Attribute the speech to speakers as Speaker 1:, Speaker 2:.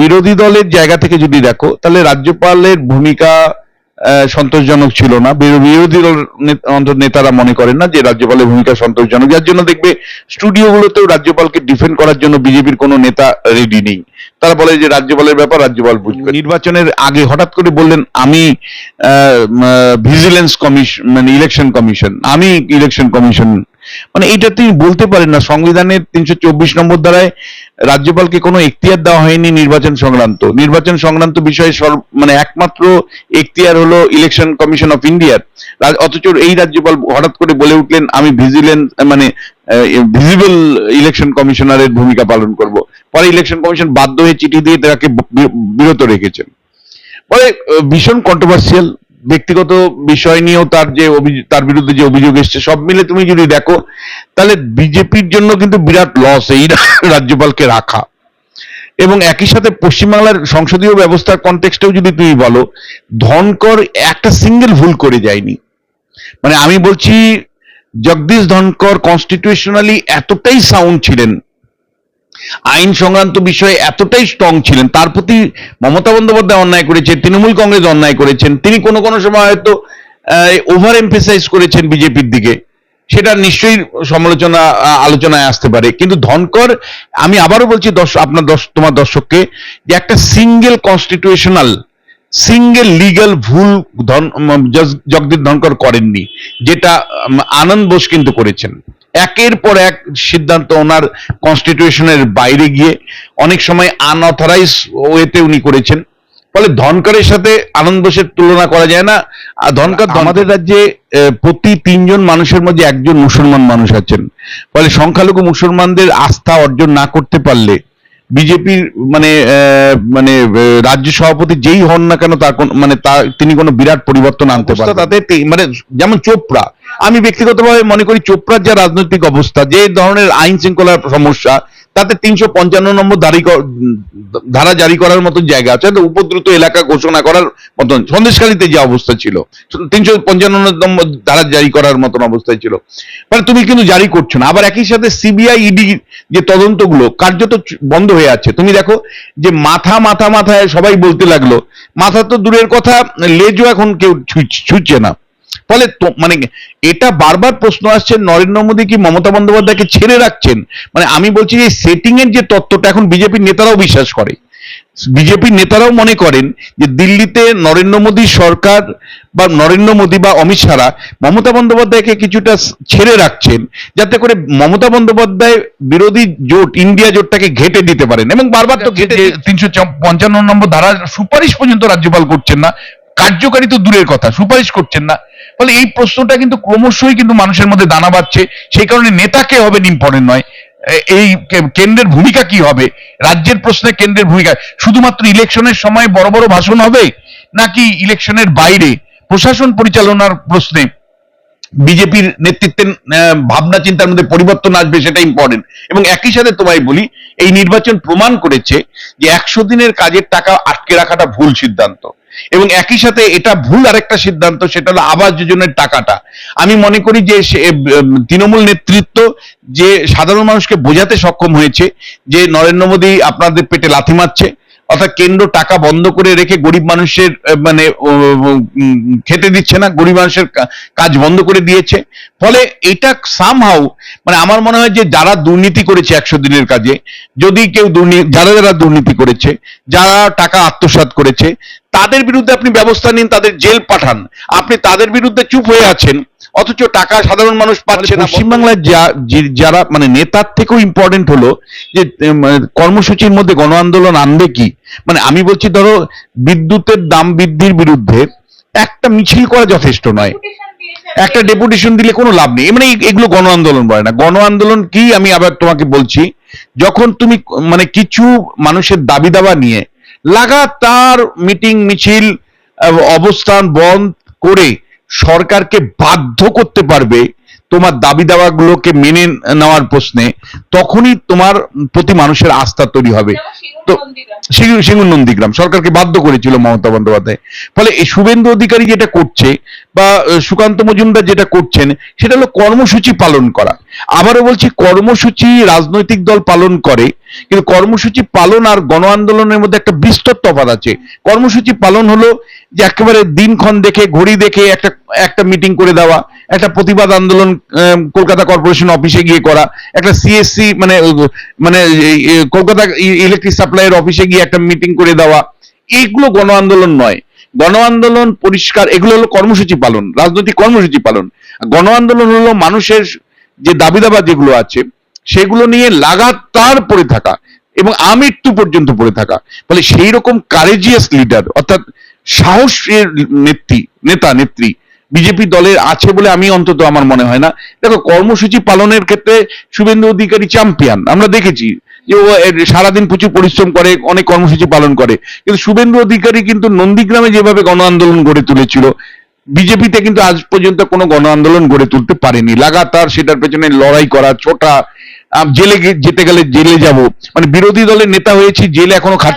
Speaker 1: বিরোধী দলের জায়গা থেকে যদি দেখো, তাহলে রাজ্যপালের ভূমিকা সন্তোষজনক ছিল না। বিরোধী দল নেতারা মনে করেন না যে রাজ্যপালের ভূমিকা সন্তোষজনক। যার জন্য দেখবে স্টুডিওগুলোতেও রাজ্যপালকে ডিফেন্ড করার জন্য বিজেপির কোনো নেতা রেডি নেই। তারা বলে যে রাজ্যপালের ব্যাপার, রাজ্যপাল বুঝবে। নির্বাচনের আগে হঠাৎ করে বললেন, আমি ভিজিলেন্স কমিশন মানে ইলেকশন কমিশন আমি ইলেকশন কমিশন মানে এটা তিনি বলতে পারেন না সংবিধানের তিনশো চব্বিশ নম্বর দ্বারায় রাজ্যপালকে কোনো এখতিয়ার দেওয়া হয়নি নির্বাচন সংক্রান্ত। নির্বাচন সংক্রান্ত বিষয়ে মানে একমাত্র এখতিয়ার হলো ইলেকশন কমিশন অফ ইন্ডিয়ার অথচ এই রাজ্যপাল হঠাৎ করে বলে উঠলেন, আমি ভিজিলেন্স মানে ভিজিবল ইলেকশন কমিশনারের ভূমিকা পালন করব। পরে ইলেকশন কমিশন বাধ্য হয়ে চিঠি দিয়ে তাকে বিরত রেখেছেন। পরে ভীষণ কন্ট্রোভার্সিয়াল ব্যক্তিগত বিষয় নিয়েও তার যে তার বিরুদ্ধে যে অভিযোগ এসছে, সব মিলে তুমি যদি দেখো, তাহলে বিজেপির জন্য কিন্তু বিরাট লস এই রাজ্যপালকে রাখা। এবং একই সাথে পশ্চিমবাংলার সংসদীয় ব্যবস্থার কনটেক্সটেও যদি তুমি বলো, ধনকর একটা সিঙ্গেল ভুল করে যায়নি। মানে আমি বলছি, জগদীশ ধনকর কনস্টিটিউশনালি এতটাই সাউন্ড ছিলেন আইন সংক্রান্ত বিষয়ে এতটাই স্ট্রং ছিলেন, তার প্রতি মমতা বন্দ্যোপাধ্যায় অন্যায় করেছে, তৃণমূল কংগ্রেস অন্যায় করেছেন, তিনি কোনো কোনো সময় হয়তো ওভার এমফেসাইজ করেছেন বিজেপির দিকে, সেটা নিশ্চয়ই সমালোচনা আলোচনায় আসতে পারে। কিন্তু ধনকর, আমি আবারও বলছি দর্শক আপনার দর্শ- তোমার দর্শককে, যে একটা সিঙ্গেল কনস্টিটিউশনাল সিঙ্গেল লিগাল ভুল ধন জগদীপ ধনকর করেননি, যেটা আনন্দ বোস কিন্তু করেছেন। একের পর এক সিদ্ধান্ত ওনার কনস্টিটিউশনের বাইরে গিয়ে অনেক সময় আনঅথরাইজ ওয়েতে উনি করেছেন। ফলে ধনকরের সাথে আনন্দ বোসের তুলনা করা যায় না। আর ধনকর আমাদের রাজ্যে প্রতি তিনজন মানুষের মধ্যে একজন মুসলমান মানুষ আছেন। ফলে সংখ্যালঘু মুসলমানদের আস্থা অর্জন না করতে পারলে বিজেপির মানে আহ, মানে রাজ্য সভাপতি যেই হন না কেন তার মানে তা তিনি কোনো বিরাট পরিবর্তন আনতে পারেন তাতে মানে যেমন চোপড়া আমি ব্যক্তিগতভাবে মনে করি চোপড়ার যা রাজনৈতিক অবস্থা যে ধরনের আইন শৃঙ্খলার সমস্যা তাতে তিনশো পঞ্চান্ন নম্বর উম, ধারা জারি করার মতন জায়গা আছে উপদ্রুত এলাকা ঘোষণা করার মতন সন্দেশখালীতে যে অবস্থা ছিল তিনশো পঞ্চান্ন নম্বর ধারা জারি করার মতন অবস্থায় ছিল। মানে তুমি কিন্তু জারি করছ না আবার একই সাথে সিবিআই ইডি যে তদন্তগুলো কার্যত বন্ধ হয়ে আছে। তুমি দেখো যে মাথা মাথা মাথায় সবাই বলতে লাগল মাথা তো দূরের কথা লেজও এখন কেউ ছুঁচ- ছুঁচ্ছে না। ফলে মানে এটা বারবার প্রশ্ন আসছে নরেন্দ্র মোদী কি মমতা বন্দ্যোপাধ্যায়কে ছেড়ে রাখছেন? মানে আমি বলছি যে সেটিং এর যে তত্ত্বটা এখন বিজেপির নেতারাও বিশ্বাস করে। বিজেপির নেতারাও মনে করেন যে দিল্লিতে নরেন্দ্র মোদী সরকার বা নরেন্দ্র মোদী বা অমিত শাহরা মমতা বন্দ্যোপাধ্যায়কে কিছুটা ছেড়ে রাখছেন যাতে করে মমতা বন্দ্যোপাধ্যায় বিরোধী জোট ইন্ডিয়া জোটটাকে ঘেটে দিতে পারেন। এবং বারবার তো ঘেটে তিনশো পঞ্চান্ন নম্বর ধারা সুপারিশ পর্যন্ত রাজ্যপাল করছেন না কার্যকারী তো দূরের কথা, সুপারিশ করছেন না। ফলে এই প্রশ্নটা কিন্তু ক্রমশই কিন্তু মানুষের মধ্যে দানা বাঁধছে। সেই কারণে নেতাকে হবেন ইম্পর্টেন্ট নয়? এই কেন্দ্রের ভূমিকা কি হবে? রাজ্যের প্রশ্নে কেন্দ্রের ভূমিকা। শুধুমাত্র ইলেকশনের সময় বড় বড় ভাষণ হবে, নাকি ইলেকশনের বাইরে? প্রশাসন পরিচালনার প্রশ্নে বিজেপির নেতৃত্বের ভাবনা চিন্তার মধ্যে পরিবর্তন আসবে সেটা ইম্পর্টেন্ট এবং একই সাথে তোমায় বলি, এই নির্বাচন প্রমাণ করেছে যে একশো দিনের কাজের টাকা আটকে রাখাটা ভুল সিদ্ধান্ত। এবং একই সাথে এটা ভুল আরেকটা সিদ্ধান্ত, সেটা হলো আবাস যোজনার টাকাটা। আমি মনে করি যে তৃণমূল নেতৃত্ব যে সাধারণ মানুষকে বোঝাতে সক্ষম হয়েছে, যে নরেন্দ্র মোদী আপনাদের পেটে লাথি মারছে, অর্থাৎ কেন্দ্র টাকা বন্ধ করে রেখে গরিব মানুষের মানে খেতে দিচ্ছে না, গরিব মানুষের কাজ বন্ধ করে দিয়েছে। ফলে এটা সামহাউ মানে আমার মনে হয় যে যারা দুর্নীতি করেছে একশো দিনের কাজে, যদি কেউ দুর্নীতি যারা যারা দুর্নীতি করেছে, যারা টাকা আত্মসাৎ করেছে তাদের বিরুদ্ধে আপনি ব্যবস্থা নিন তাদের জেল পাঠান। আপনি তাদের বিরুদ্ধে চুপ হয়ে আছেন অথচ টাকা সাধারণ মানুষ পাচ্ছে না। পশ্চিমবাংলায় যা- যারা মানে নেতার থেকেও ইম্পর্টেন্ট হলো যে কর্মসূচির মধ্যে গণ আন্দোলন আনবে কি? মানে আমি বলছি ধরো বিদ্যুতের দাম বৃদ্ধির বিরুদ্ধে একটা মিছিল করা যথেষ্ট নয়। একটা ডেপুটেশন দিলে কোনো লাভ নেই। মানে এই- এগুলো গণ আন্দোলন বলে না। গণ আন্দোলন কি? আমি আবার তোমাকে বলছি যখন তুমি মানে কিছু মানুষের দাবি দাবা নিয়ে লাগাতার মিটিং মিছিল অবস্থান বন্ধ করে সরকারকে বাধ্য করতে পারবে তোমার দাবি দাওয়াগুলোকে মেনে নেওয়ার প্রশ্নে তখনই তোমার প্রতি মানুষের আস্থা তৈরি হবে। তো সিঙ্গু- সিঙ্গুর নন্দীগ্রাম সরকারকে বাধ্য করেছিল মমতা বন্দ্যোপাধ্যায়। ফলে এই শুভেন্দু অধিকারী যেটা করছে বা সুকান্ত মজুমদার যেটা করছেন সেটা হলো কর্মসূচি পালন করা। আবারও বলছি কর্মসূচি রাজনৈতিক দল পালন করে কিন্তু কর্মসূচি পালন আর গণ আন্দোলনের মধ্যে একটা বিস্তর তফাৎ আছে। কর্মসূচি পালন হলো যে একেবারে দিনক্ষণ দেখে, ঘড়ি দেখে একটা একটা মিটিং করে দেওয়া, একটা প্রতিবাদ আন্দোলন কলকাতা কর্পোরেশন অফিসে গিয়ে করা, একটা সিএসসি মানে মানে কলকাতা ইলেকট্রিক সাপ্লাইয়ের অফিসে গিয়ে একটা মিটিং করে দেওয়া। এইগুলো গণ আন্দোলন নয়। গণ আন্দোলন পরিষ্কার, এগুলো হলো কর্মসূচি পালন, রাজনৈতিক কর্মসূচি পালন। গণ আন্দোলন হলো মানুষের যে দাবি দাবা যেগুলো আছে সেগুলো নিয়ে লাগাতার পড়ে থাকা এবং আমৃত্যু পর্যন্ত পড়ে থাকা। ফলে সেই রকম কারেজিয়াস লিডার অর্থাৎ সাহসের নেত্রী, নেতা, নেত্রী, বিজেপি দলের আছে বলে আমি অন্তত আমার মনে হয় না। দেখো, কর্মসূচি পালনের ক্ষেত্রে শুভেন্দু অধিকারী চ্যাম্পিয়ন আমরা দেখেছি যে ও সারাদিন প্রচুর পরিশ্রম করে, অনেক কর্মসূচি পালন করে। কিন্তু শুভেন্দু অধিকারী কিন্তু নন্দীগ্রামে যেভাবে গণ আন্দোলন গড়ে তুলেছিল বিজেপিতে কিন্তু আজ পর্যন্ত কোনো গণ আন্দোলন গড়ে তুলতে পারেনি। লাগাতার সেটার পেছনে লড়াই করা, ছোটা জেলে যেতে গেলে জেলে যাব। মানে বিরোধী দলের নেতা হয়েছি, জেলে এখনও খাটি